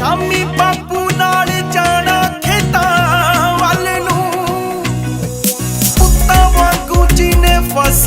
ਸ਼ਾਮੀ ਬਾਪੂ ਨਾਲ ਜਾਣਾ ਖੇਤਾਂ ਵੱਲ ਨੂੰ। ਪੁੱਤਾਂ ਵਾਂਗੂ ਜੀ ਨੇ ਫਸ